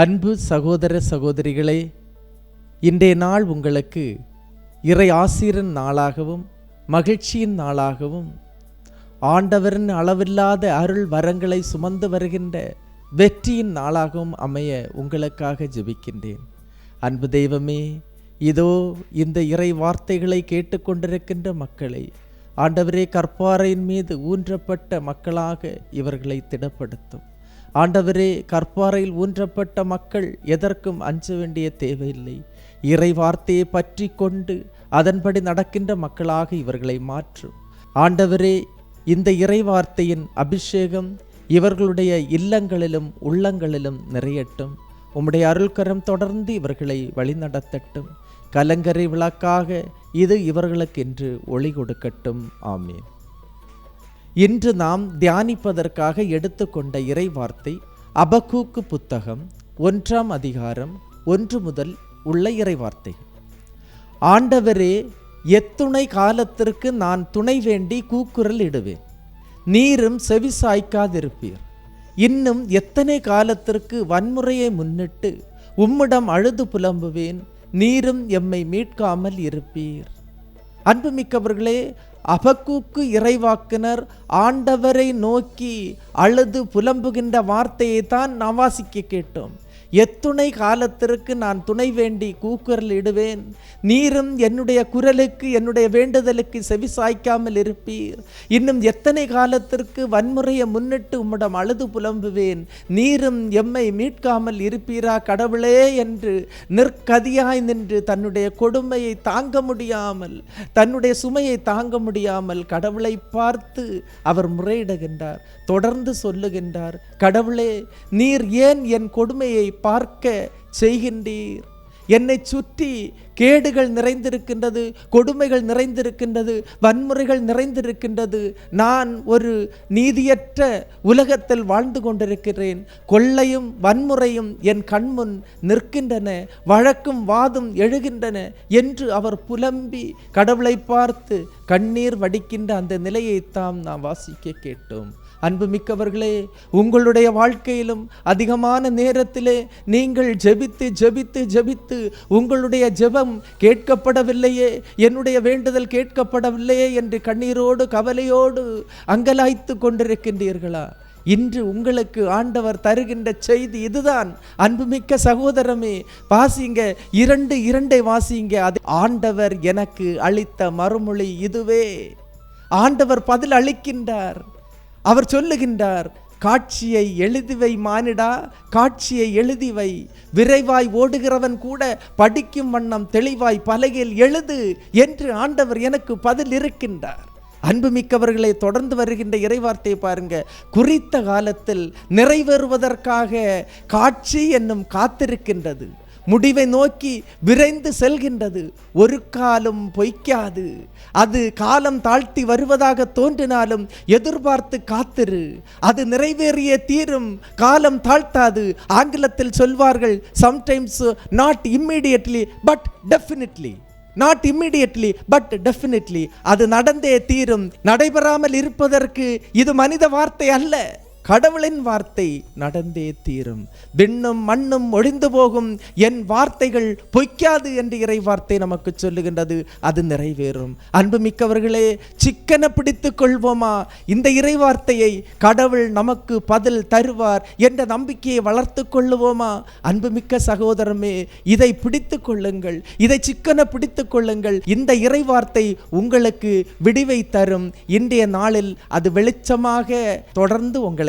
அன்பு சகோதர சகோதரிகளே இன்றைய நாள் உங்களுக்கு இறை ஆசிரன் நாளாகவும் மகிழ்ச்சியின் நாளாகவும் ஆண்டவரின் அளவில்லாத அருள் வரங்களை சுமந்து வருகின்ற வெற்றியின் நாளாகவும் அமைய உங்களுக்காக ஜெபிக்கின்றேன். அன்பு தெய்வமே இதோ இந்த இறை வார்த்தைகளை கேட்டுக்கொண்டிருக்கின்ற மக்களை ஆண்டவரே கற்பாறையின் மீது ஊன்றப்பட்ட மக்களாக இவர்களை திடப்படுத்தும். ஆண்டவரே கற்பாறையில் ஊன்றப்பட்ட மக்கள் எதற்கும் அஞ்ச வேண்டிய தேவையில்லை. இறை வார்த்தையை பற்றி கொண்டு அதன்படி நடக்கின்ற மக்களாக இவர்களை மாற்றும் ஆண்டவரே இந்த இறை வார்த்தையின் அபிஷேகம் இவர்களுடைய இல்லங்களிலும் உள்ளங்களிலும் நிறையட்டும். உம்முடைய அருள்கரம் தொடர்ந்து இவர்களை வழிநடத்தட்டும். கலங்கரை விளக்காக இது இவர்களுக்கென்று ஒளி கொடுக்கட்டும். ஆமீன். இன்று நாம் தியானிப்பதற்காக எடுத்துக்கொண்ட இறை வார்த்தை அபக்கூக்கு புத்தகம் ஒன்றாம் அதிகாரம் ஒன்று முதல் உள்ள இறை ஆண்டவரே எத்துணை காலத்திற்கு நான் துணை வேண்டி கூக்குரல் இடுவேன். நீரும் செவி சாய்க்காதிருப்பீர் இன்னும் எத்தனை காலத்திற்கு வன்முறையை முன்னிட்டு உம்மிடம் அழுது புலம்புவேன். நீரும் எம்மை மீட்காமல் இருப்பீர். அன்புமிக்கவர்களே அபக்கூக்கு இறைவாக்கினர் ஆண்டவரை நோக்கி அழுது புலம்புகின்ற வார்த்தையை தான் நாம் வாசிக்க கேட்டோம். எத்துணை காலத்திற்கு நான் துணை வேண்டி கூக்குரல் இடுவேன். நீரும் என்னுடைய குரலுக்கு என்னுடைய வேண்டுதலுக்கு செவி சாய்க்காமல் இருப்பீர். இன்னும் எத்தனை காலத்திற்கு வன்முறையை முன்னிட்டு உம்மிடம் அழுது புலம்புவேன். நீரும் எம்மை மீட்காமல் இருப்பீரா கடவுளே என்று நிற்கதியாய் நின்று தன்னுடைய கொடுமையை தாங்க முடியாமல் தன்னுடைய சுமையை தாங்க முடியாமல் கடவுளை பார்த்து அவர் முறையிடுகின்றார் தொடர்ந்து சொல்லுகின்றார் கடவுளே நீர் ஏன் என் கொடுமையை பார்க்க செய்கின்றீர். என்னை சுற்றி கேடுகள் நிறைந்திருக்கின்றது கொடுமைகள் நிறைந்திருக்கின்றது வன்முறைகள் நிறைந்திருக்கின்றது. நான் ஒரு நீதியற்ற உலகத்தில் வாழ்ந்து கொண்டிருக்கிறேன். கொள்ளையும் வன்முறையும் என் கண்முன் நிற்கின்றன வழக்கும் வாதும் எழுகின்றன என்று அவர் புலம்பி கடவுளை பார்த்து கண்ணீர் வடிக்கின்ற அந்த நிலையைத்தாம் நாம் வாசிக்க கேட்டோம். அன்புமிக்கவர்களே உங்களுடைய வாழ்க்கையிலும் அதிகமான நேரத்திலே நீங்கள் ஜெபித்து ஜெபித்து ஜெபித்து உங்களுடைய ஜெபம் கேட்கப்படவில்லையே என்னுடைய வேண்டுதல் கேட்கப்படவில்லையே என்று கண்ணீரோடு கவலையோடு அங்கலாய்த்து கொண்டிருக்கின்றீர்களா? இன்று உங்களுக்கு ஆண்டவர் தருகின்ற செய்தி இதுதான். அன்புமிக்க சகோதரமே வாசிங்க இரண்டு இரண்டை வாசிங்க. அது ஆண்டவர் எனக்கு அளித்த மறுமொழி இதுவே. ஆண்டவர் பதில் அளிக்கின்றார். அவர் சொல்லுகின்றார் காட்சியை எழுதிவை மானிடா காட்சியை எழுதிவை. விரைவாய் ஓடுகிறவன் கூட படிக்கும் வண்ணம் தெளிவாய் பலகையில் எழுது என்று ஆண்டவர் எனக்கு பதில் இருக்கின்றார். அன்புமிக்கவர்களை தொடர்ந்து வருகின்ற இறைவார்த்தையை பாருங்க. குறித்த காலத்தில் நிறைவேறுவதற்காக காட்சி என்னும் காத்திருக்கின்றது. முடிவை நோக்கி விரைந்து செல்கின்றது. ஒரு காலம் பொய்க்காது. அது காலம் தாழ்த்தி வருவதாக தோன்றினாலும் எதிர்பார்த்து காத்திரு. அது நிறைவேறிய தீரும். காலம் தாழ்த்தாது. ஆங்கிலத்தில் சொல்வார்கள் sometimes not immediately but definitely not immediately but definitely அது நடந்தே தீரும். நடைபெறாமல் இருப்பதற்கு இது மனித வார்த்தை அல்ல. கடவுளின் வார்த்தை நடந்தே தீரும். விண்ணும் மண்ணும் ஒழிந்து போகும். என் வார்த்தைகள் பொய்க்காது என்று இறை வார்த்தை நமக்கு சொல்லுகின்றது. அது நிறைவேறும். அன்புமிக்கவர்களே சிக்கன பிடித்து கொள்வோமா? இந்த இறை வார்த்தையை கடவுள் நமக்கு பதில் தருவார் என்ற நம்பிக்கையை வளர்த்து கொள்ளுவோமா? அன்புமிக்க சகோதரமே இதை பிடித்து கொள்ளுங்கள். இதை சிக்கன பிடித்து கொள்ளுங்கள். இந்த இறை வார்த்தை உங்களுக்கு விடிவை தரும். இன்றைய நாளில் அது வெளிச்சமாக தொடர்ந்து